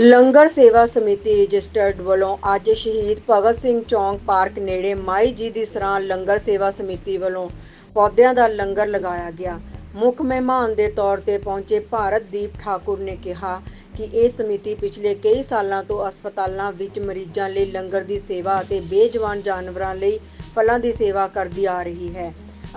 ਲੰਗਰ ਸੇਵਾ ਸਮਿਤੀ ਰਜਿਸਟਰਡ ਵੱਲੋਂ ਅੱਜ ਸ਼ਹੀਦ ਭਗਤ ਸਿੰਘ ਚੌਂਕ ਪਾਰਕ ਨੇੜੇ ਮਾਈ ਜੀ ਦੀ ਸਰਾਂ ਲੰਗਰ ਸੇਵਾ ਸਮਿਤੀ ਵੱਲੋਂ ਪੌਦਿਆਂ ਦਾ ਲੰਗਰ ਲਗਾਇਆ ਗਿਆ। ਮੁੱਖ ਮਹਿਮਾਨ ਦੇ ਤੌਰ ਤੇ ਪਹੁੰਚੇ ਭਾਰਤਦੀਪ ਠਾਕੁਰ ਨੇ ਕਿਹਾ ਕਿ ਇਹ ਸਮਿਤੀ ਪਿਛਲੇ ਕਈ ਸਾਲਾਂ ਤੋਂ ਹਸਪਤਾਲਾਂ ਵਿੱਚ ਮਰੀਜ਼ਾਂ ਲਈ ਲੰਗਰ ਦੀ ਸੇਵਾ ਅਤੇ ਬੇਜਵਾਨ ਜਾਨਵਰਾਂ ਲਈ ਫਲਾਂ ਦੀ ਸੇਵਾ ਕਰਦੀ ਆ ਰਹੀ ਹੈ।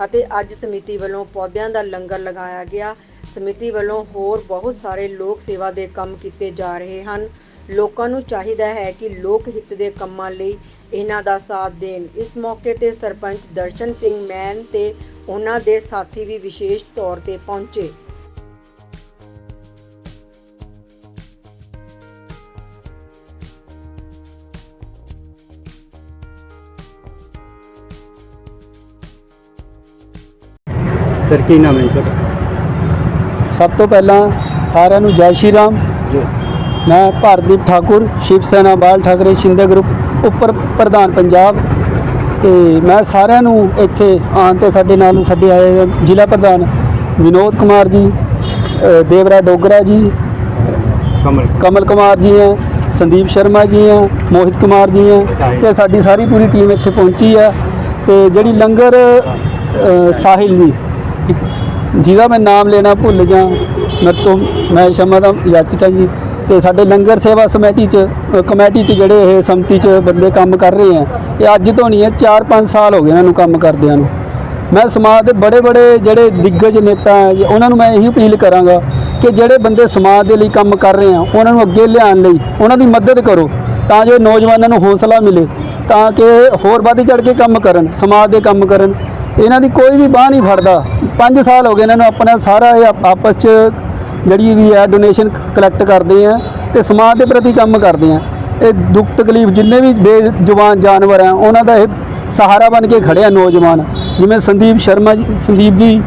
ਅਤੇ ਅੱਜ ਸਮਿਤੀ ਵੱਲੋਂ ਪੌਦਿਆਂ ਦਾ ਲੰਗਰ ਲਗਾਇਆ ਗਿਆ। ਸਮਿਤੀ ਵੱਲੋਂ ਹੋਰ ਬਹੁਤ ਸਾਰੇ ਲੋਕ ਸੇਵਾ ਦੇ ਕੰਮ ਕੀਤੇ ਜਾ ਰਹੇ ਹਨ। ਲੋਕਾਂ ਨੂੰ ਚਾਹੀਦਾ ਹੈ ਕਿ ਲੋਕ ਹਿੱਤ ਦੇ ਕੰਮਾਂ ਲਈ ਇਹਨਾਂ ਦਾ ਸਾਥ ਦੇਣ। ਇਸ ਮੌਕੇ ਤੇ ਸਰਪੰਚ ਦਰਸ਼ਨ ਸਿੰਘ ਮੈਨ ਤੇ ਉਹਨਾਂ ਦੇ ਸਾਥੀ ਵੀ ਵਿਸ਼ੇਸ਼ ਤੌਰ ਤੇ ਪਹੁੰਚੇ। ਸਰ ਕੀ ਨਾਮ ਹੈ ਜੀ ਤੁਹਾਡਾ? ਸਭ ਤੋਂ ਪਹਿਲਾਂ ਸਾਰਿਆਂ ਨੂੰ ਜੈ ਸ਼੍ਰੀ ਰਾਮ। ਜੀ। ਮੈਂ ਭਾਰਤਦੀਪ ਠਾਕੁਰ ਸ਼ਿਵ ਸੈਨਾ ਬਾਲ ਠਾਕਰੇ ਸ਼ਿੰਦੇ ਗਰੁੱਪ ਉੱਪਰ ਪ੍ਰਧਾਨ ਪੰਜਾਬ। ਤੇ ਮੈਂ ਸਾਰਿਆਂ ਨੂੰ ਇੱਥੇ ਆਉਣ ਤੇ ਸਾਡੇ ਨਾਲ ਸਾਡੇ ਆਏ ਹੋਏ ਜ਼ਿਲ੍ਹਾ ਪ੍ਰਧਾਨ ਵਿਨੋਦ ਕੁਮਾਰ ਜੀ ਅ, ਦੇਵਰਾ ਡੋਗਰਾ ਜੀ ਕਮਲ। ਕਮਲ ਕੁਮਾਰ ਜੀ ਹੈ ਸੰਦੀਪ ਸ਼ਰਮਾ ਜੀ ਹੈ ਮੋਹਿਤ ਕੁਮਾਰ ਜੀ ਹੈ ਤੇ ਸਾਡੀ ਸਾਰੀ ਪੂਰੀ ਟੀਮ ਇੱਥੇ ਪਹੁੰਚੀ ਹੈ ਤੇ ਜਿਹੜੀ ਲੰਗਰ ਅ, ਸਾਹਿਲ ਜੀ ਜਿਹਦਾ ਮੈਂ ਨਾਮ ਲੈਣਾ ਭੁੱਲ ਗਿਆ ਮੇਰੇ ਤੋਂ ਮੈਂ ਸ਼ਮਾ ਦਾ ਯਾਚਿਕਾ ਜੀ। ਤੇ ਸਾਡੇ ਲੰਗਰ ਸੇਵਾ ਸਮੇਟੀ ਚ ਕਮੇਟੀ ਚ ਜਿਹੜੇ ਇਹ ਸੰਮਤੀ ਚ ਬੰਦੇ ਕੰਮ ਕਰ ਰਹੇ ਆ ਇਹ ਅੱਜ ਤੋਂ ਨਹੀਂ ਹੈ 4-5 ਸਾਲ ਹੋ ਗਏ ਇਹਨਾਂ ਨੂੰ ਕੰਮ ਕਰਦਿਆਂ ਨੂੰ। ਮੈਂ ਸਮਾਜ ਦੇ ਬੜੇ ਬੜੇ ਜਿਹੜੇ ਦਿੱਗਜ ਨੇਤਾ ਹੈ ਜੀ, ਉਹਨਾਂ ਨੂੰ ਮੈਂ ਇਹੀ ਅਪੀਲ ਕਰਾਂਗਾ ਕਿ ਜਿਹੜੇ ਬੰਦੇ ਸਮਾਜ ਦੇ ਲਈ ਕੰਮ ਕਰ ਰਹੇ ਆ ਉਹਨਾਂ ਨੂੰ ਅੱਗੇ ਲਿਆਉਣ ਲਈ ਉਹਨਾਂ ਦੀ ਮਦਦ ਕਰੋ ਤਾਂ ਜੋ ਨੌਜਵਾਨਾਂ ਨੂੰ ਹੌਸਲਾ ਮਿਲੇ ਤਾਂ ਕਿ ਹੋਰ ਵੱਧ ਚੜ ਕੇ ਕੰਮ ਕਰਨ ਸਮਾਜ ਦੇ ਕੰਮ ਕਰਨ। ਇਹਨਾਂ ਦੀ ਕੋਈ ਵੀ ਬਾਹ ਨਹੀਂ ਫੜਦਾ। 5 ਸਾਲ ਹੋ ਗਏ ਇਹਨਾਂ ਨੂੰ ਆਪਣਾ ਸਾਰਾ ਇਹ ਆਪ- ਆਪਸ 'ਚ ਜਿਹੜੀ ਵੀ ਹੈ ਡੋਨੇਸ਼ਨ ਕਲੈਕਟ ਕਰਦੇ ਆ ਤੇ ਸਮਾਜ ਦੇ ਪ੍ਰਤੀ ਕੰਮ ਕਰਦੇ ਆ। ਇਹ ਦੁੱਖ ਤਕਲੀਫ ਜਿੰਨੇ ਵੀ ਬੇਜਵਾਨ ਜਾਨਵਰ ਆ ਉਹਨਾਂ ਦਾ ਇਹ ਸਹਾਰਾ ਬਣ ਕੇ ਖੜੇ ਆ ਨੌਜਵਾਨ। ਜਿਵੇਂ ਸੰਦੀਪ ਸ਼ਰਮਾ ਜੀ ਸੰਦੀਪ ਜੀ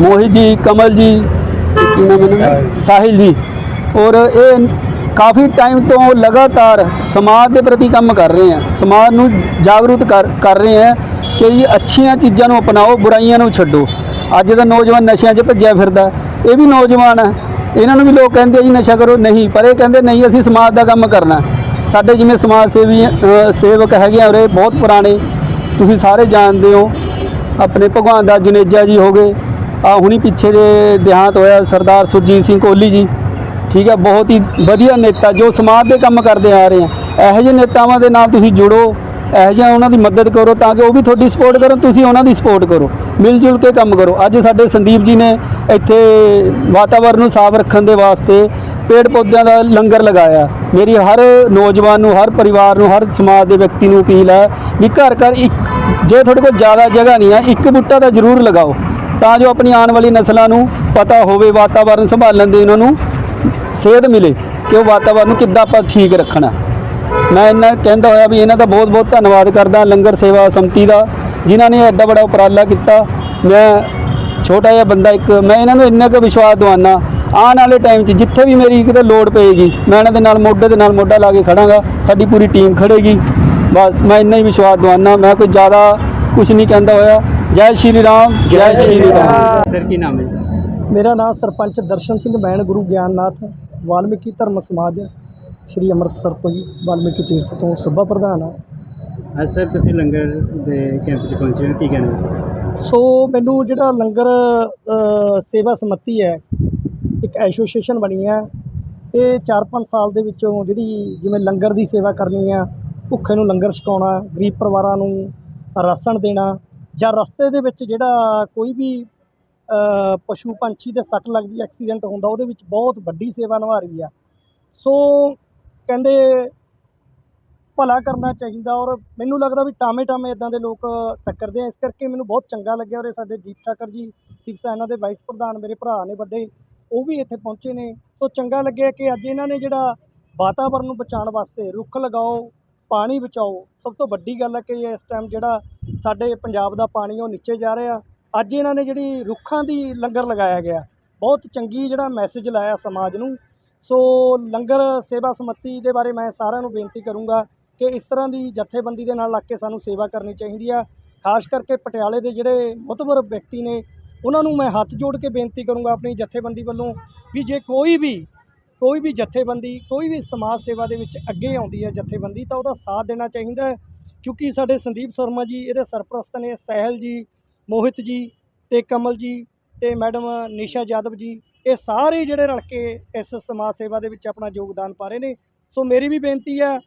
ਮੋਹਿਤ ਜੀ ਕਮਲ ਜੀ ਕੀ ਨਾਮ ਇਹਨਾਂ ਸਾਹਿਲ ਜੀ। ਔਰ ਇਹ ਕਾਫੀ ਟਾਈਮ ਤੋਂ ਲਗਾਤਾਰ ਸਮਾਜ ਦੇ ਪ੍ਰਤੀ ਕੰਮ ਕਰ ਰਹੇ ਆ। ਸਮਾਜ ਨੂੰ ਜਾਗਰੂਕ ਕਰ ਰਹੇ ਆ। ਕਿ ਜੀ ਅੱਛੀਆਂ ਚੀਜ਼ਾਂ ਨੂੰ ਅਪਣਾਓ, ਬੁਰਾਈਆਂ ਨੂੰ ਛੱਡੋ। ਅੱਜ ਦਾ ਨੌਜਵਾਨ ਨਸ਼ਿਆਂ 'ਚ ਭੱਜਿਆ ਫਿਰਦਾ। ਇਹ ਵੀ ਨੌਜਵਾਨ ਹੈ ਇਹਨਾਂ ਨੂੰ ਵੀ ਲੋਕ ਕਹਿੰਦੇ ਆ ਜੀ, ਨਸ਼ਾ ਕਰੋ। ਨਹੀਂ, ਪਰ ਇਹ ਕਹਿੰਦੇ, ਨਹੀਂ, ਅਸੀਂ ਸਮਾਜ ਦਾ ਕੰਮ ਕਰਨਾ। ਸਾਡੇ ਜਿਵੇਂ ਸਮਾਜ ਸੇਵੀ ਸੇਵਕ ਹੈਗੇ ਆ ਉਰੇ, ਬਹੁਤ ਪੁਰਾਣੇ। ਤੁਸੀਂ ਸਾਰੇ ਜਾਣਦੇ ਹੋ, ਆਪਣੇ ਭਗਵਾਨ ਦਾ ਜਨੇਜਾ ਜੀ ਹੋ ਗਏ। ਆ ਹੁਣੀ ਪਿੱਛੇ ਦੇ ਦੇਹਾਂਤ ਹੋਇਆ, ਸਰਦਾਰ ਸੁਰਜੀਤ ਸਿੰਘ ਕੋਹਲੀ ਜੀ। ਠੀਕ ਹੈ ਬਹੁਤ ਹੀ ਵਧੀਆ ਨੇਤਾ ਜੋ ਸਮਾਜ ਦੇ ਕੰਮ ਕਰਦੇ ਆ ਰਹੇ ਆ। ਇਹੋ ਜਿਹੇ ਨੇਤਾਵਾਂ ਦੇ ਨਾਲ ਤੁਸੀਂ ਜੁੜੋ। ਇਹੋ ਜਿਹਾ ਉਹਨਾਂ ਦੀ ਮਦਦ ਕਰੋ ਤਾਂ ਕਿ ਉਹ ਵੀ ਤੁਹਾਡੀ ਸਪੋਰਟ ਕਰਨ, ਤੁਸੀਂ ਉਹਨਾਂ ਦੀ ਸਪੋਰਟ ਕਰੋ। ਮਿਲ ਜੁਲ ਕੇ ਕੰਮ ਕਰੋ। ਅੱਜ ਸਾਡੇ ਸੰਦੀਪ ਜੀ ਨੇ ਇੱਥੇ ਵਾਤਾਵਰਨ ਨੂੰ ਸਾਫ਼ ਰੱਖਣ ਦੇ ਵਾਸਤੇ ਪੇੜ ਪੌਦਿਆਂ ਦਾ ਲੰਗਰ ਲਗਾਇਆ। ਮੇਰੀ ਹਰ ਨੌਜਵਾਨ ਨੂੰ, ਹਰ ਪਰਿਵਾਰ ਨੂੰ, ਹਰ ਸਮਾਜ ਦੇ ਵਿਅਕਤੀ ਨੂੰ ਅਪੀਲ ਹੈ ਵੀ ਘਰ ਘਰ ਇੱਕ, ਜੇ ਤੁਹਾਡੇ ਕੋਲ ਜ਼ਿਆਦਾ ਜਗ੍ਹਾ ਨਹੀਂ ਹੈ, ਇੱਕ ਬੂਟਾ ਤਾਂ ਜ਼ਰੂਰ ਲਗਾਓ। ਤਾਂ ਜੋ ਆਪਣੀ ਆਉਣ ਵਾਲੀ ਨਸਲਾਂ ਨੂੰ ਪਤਾ ਹੋਵੇ, ਵਾਤਾਵਰਨ ਸੰਭਾਲਣ ਦੀ ਉਹਨਾਂ ਨੂੰ ਸੇਧ ਮਿਲੇ ਕਿ ਉਹ ਵਾਤਾਵਰਨ ਨੂੰ ਕਿੱਦਾਂ ਆਪਾਂ ਠੀਕ ਰੱਖਣਾ। ਮੈਂ ਇਹਨਾਂ ਕਹਿੰਦਾ ਹੋਇਆ ਵੀ ਇਹਨਾਂ ਦਾ ਬਹੁਤ ਬਹੁਤ ਧੰਨਵਾਦ ਕਰਦਾ ਲੰਗਰ ਸੇਵਾ ਸੰਮਤੀ ਦਾ ਜਿਨ੍ਹਾਂ ਨੇ ਐਡਾ ਬੜਾ ਉਪਰਾਲਾ ਕੀਤਾ। ਮੈਂ ਛੋਟਾ ਜਿਹਾ ਬੰਦਾ ਇੱਕ ਮੈਂ ਇਹਨਾਂ ਨੂੰ ਇੰਨਾ ਕੁ ਵਿਸ਼ਵਾਸ ਦਵਾਨਾ ਆਉਣ ਵਾਲੇ ਟਾਈਮ 'ਚ ਜਿੱਥੇ ਵੀ ਮੇਰੀ ਕਿਤੇ ਲੋੜ ਪਏਗੀ ਮੈਂ ਇਹਨਾਂ ਦੇ ਨਾਲ ਮੋਢੇ ਦੇ ਨਾਲ ਮੋਢਾ ਲਾ ਕੇ ਖੜਾਂਗਾ ਸਾਡੀ ਪੂਰੀ ਟੀਮ ਖੜੇਗੀ। ਬਸ ਮੈਂ ਇੰਨਾ ਹੀ ਵਿਸ਼ਵਾਸ ਦਵਾਨਾ ਮੈਂ ਕੋਈ ਜ਼ਿਆਦਾ ਕੁਝ ਨਹੀਂ ਕਹਿੰਦਾ ਹੋਇਆ। ਜੈ ਸ਼੍ਰੀ ਰਾਮ ਜੈ ਸ਼੍ਰੀ ਰਾਮ। ਸਰ ਕੀ ਨਾਮ ਹੈ ਮੇਰਾ ਨਾਮ ਸਰਪੰਚ ਦਰਸ਼ਨ ਸਿੰਘ ਬੈਣ ਗੁਰੂ ਗਿਆਨਨਾਥ ਵਾਲਮੀਕੀ ਧਰਮ ਸਮਾਜ ਸ਼੍ਰੀ ਅੰਮ੍ਰਿਤਸਰ ਤੋਂ ਜੀ ਵਾਲਮੀਕੀ ਤੀਰਥ ਤੋਂ ਸੂਬਾ ਪ੍ਰਧਾਨ ਆ ਅੱਜ ਸਰ ਤੁਸੀਂ ਲੰਗਰ ਦੇ ਕੈਂਪ 'ਚ ਪਹੁੰਚੇ ਹੋ ਕੀ ਕਹਿੰਦੇ ਸੋ ਮੈਨੂੰ ਜਿਹੜਾ ਲੰਗਰ ਸੇਵਾ ਸਮੱਤੀ ਹੈ ਇੱਕ ਐਸੋਸੀਏਸ਼ਨ ਬਣੀ ਹੈ। ਇਹ 4-5 ਸਾਲ ਦੇ ਵਿੱਚੋਂ ਜਿਹੜੀ ਜਿਵੇਂ ਲੰਗਰ ਦੀ ਸੇਵਾ ਕਰਨੀ ਆ ਭੁੱਖੇ ਨੂੰ ਲੰਗਰ ਛਕਾਉਣਾ ਗਰੀਬ ਪਰਿਵਾਰਾਂ ਨੂੰ ਰਾਸ਼ਨ ਦੇਣਾ ਜਾਂ ਰਸਤੇ ਦੇ ਵਿੱਚ ਜਿਹੜਾ ਕੋਈ ਵੀ ਪਸ਼ੂ ਪੰਛੀ ਦੇ ਸੱਟ ਲੱਗਦੀ ਐਕਸੀਡੈਂਟ ਹੁੰਦਾ ਉਹਦੇ ਵਿੱਚ ਬਹੁਤ ਵੱਡੀ ਸੇਵਾ ਨਿਭਾ ਰਹੀ ਆ ਸੋ ਕਹਿੰਦੇ ਭਲਾ ਕਰਨਾ ਚਾਹੀਦਾ ਔਰ ਮੈਨੂੰ ਲੱਗਦਾ ਵੀ ਟਾਮੇ ਟਾਮੇ ਇਦਾਂ ਦੇ ਲੋਕ ਟੱਕਰਦੇ ਆ। ਇਸ ਕਰਕੇ ਮੈਨੂੰ ਬਹੁਤ ਚੰਗਾ ਲੱਗਿਆ ਔਰ ਇਹ ਸਾਡੇ ਦੀਪ ਠਾਕਰ ਜੀ, ਸਿਵ ਸੈਨਾ ਦੇ ਵਾਈਸ ਪ੍ਰਧਾਨ ਮੇਰੇ ਭਰਾ ਨੇ ਵੱਡੇ, ਉਹ ਵੀ ਇੱਥੇ ਪਹੁੰਚੇ ਨੇ। ਸੋ ਚੰਗਾ ਲੱਗਿਆ ਕਿ ਅੱਜ ਇਹਨਾਂ ਨੇ ਜਿਹੜਾ ਵਾਤਾਵਰਨ ਨੂੰ ਬਚਾਉਣ ਵਾਸਤੇ ਰੁੱਖ ਲਗਾਓ, ਪਾਣੀ ਬਚਾਓ, ਸਭ ਤੋਂ ਵੱਡੀ ਗੱਲ ਹੈ ਕਿ ਇਸ ਟਾਈਮ ਜਿਹੜਾ ਸਾਡੇ ਪੰਜਾਬ ਦਾ ਪਾਣੀ ਉਹ ਨੀਚੇ ਜਾ ਰਿਹਾ। ਅੱਜ ਇਹਨਾਂ ਨੇ ਜਿਹੜੀ ਰੁੱਖਾਂ ਦੀ ਲੰਗਰ ਲਗਾਇਆ ਗਿਆ। ਬਹੁਤ ਚੰਗੀ ਜਿਹੜਾ ਮੈਸੇਜ ਲਾਇਆ ਸਮਾਜ ਨੂੰ। ਸੋ ਲੰਗਰ ਸੇਵਾ ਸਮੱਤੀ ਦੇ ਬਾਰੇ ਮੈਂ ਸਾਰਿਆਂ ਨੂੰ ਬੇਨਤੀ ਕਰੂੰਗਾ ਕਿ ਇਸ ਤਰ੍ਹਾਂ ਦੀ ਜਥੇਬੰਦੀ ਦੇ ਨਾਲ ਲੱਗ ਕੇ ਸਾਨੂੰ ਸੇਵਾ ਕਰਨੀ ਚਾਹੀਦੀ ਆ। ਖਾਸ ਕਰਕੇ ਪਟਿਆਲੇ ਦੇ ਜਿਹੜੇ ਮੁਤਬਰ ਵਿਅਕਤੀ ਨੇ, ਉਹਨਾਂ ਨੂੰ ਮੈਂ ਹੱਥ ਜੋੜ ਕੇ ਬੇਨਤੀ ਕਰੂੰਗਾ ਆਪਣੀ ਜਥੇਬੰਦੀ ਵੱਲੋਂ ਵੀ ਜੇ ਕੋਈ ਵੀ ਕੋਈ ਵੀ ਜਥੇਬੰਦੀ, ਕੋਈ ਵੀ ਸਮਾਜ ਸੇਵਾ ਦੇ ਵਿੱਚ ਅੱਗੇ ਆਉਂਦੀ ਹੈ ਜਥੇਬੰਦੀ, ਤਾਂ ਉਹਦਾ ਸਾਥ ਦੇਣਾ ਚਾਹੀਦਾ ਕਿਉਂਕਿ ਸਾਡੇ ਸੰਦੀਪ ਸ਼ਰਮਾ ਜੀ, ਇਹਦੇ ਸਰਪ੍ਰਸਤ ਨੇ ਸਹਿਲ ਜੀ, ਮੋਹਿਤ ਜੀ ਤੇ ਕਮਲ ਜੀ ਤੇ ਮੈਡਮ ਨਿਸ਼ਾ ਯਾਦਵ ਜੀ ਇਹ ਸਾਰੇ ਜਿਹੜੇ ਰਲ ਕੇ ਇਸ ਸਮਾਜ ਸੇਵਾ ਦੇ ਵਿੱਚ ਆਪਣਾ ਯੋਗਦਾਨ ਪਾ ਰਹੇ ਨੇ ਸੋ ਮੇਰੀ ਵੀ ਬੇਨਤੀ ਹੈ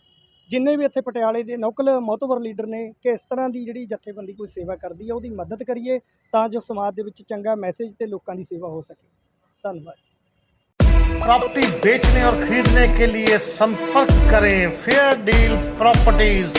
ਜਿੰਨੇ ਵੀ ਇੱਥੇ ਪਟਿਆਲੇ ਦੇ ਨੌਕਲ ਮੋਤਵਰ ਲੀਡਰ ਨੇ ਕਿ ਇਸ ਤਰ੍ਹਾਂ ਦੀ ਜਿਹੜੀ ਜਥੇਬੰਦੀ ਕੋਈ ਸੇਵਾ ਕਰਦੀ ਹੈ ਉਹਦੀ ਮਦਦ ਕਰੀਏ ਤਾਂ ਜੋ ਸਮਾਜ ਦੇ ਵਿੱਚ ਚੰਗਾ ਮੈਸੇਜ ਤੇ ਲੋਕਾਂ ਦੀ ਸੇਵਾ ਹੋ ਸਕੇ ਧੰਨਵਾਦ प्रॉपर्टी बेचने और खरीदने के लिए संपर्क करें फेयर डील प्रॉपर्टीज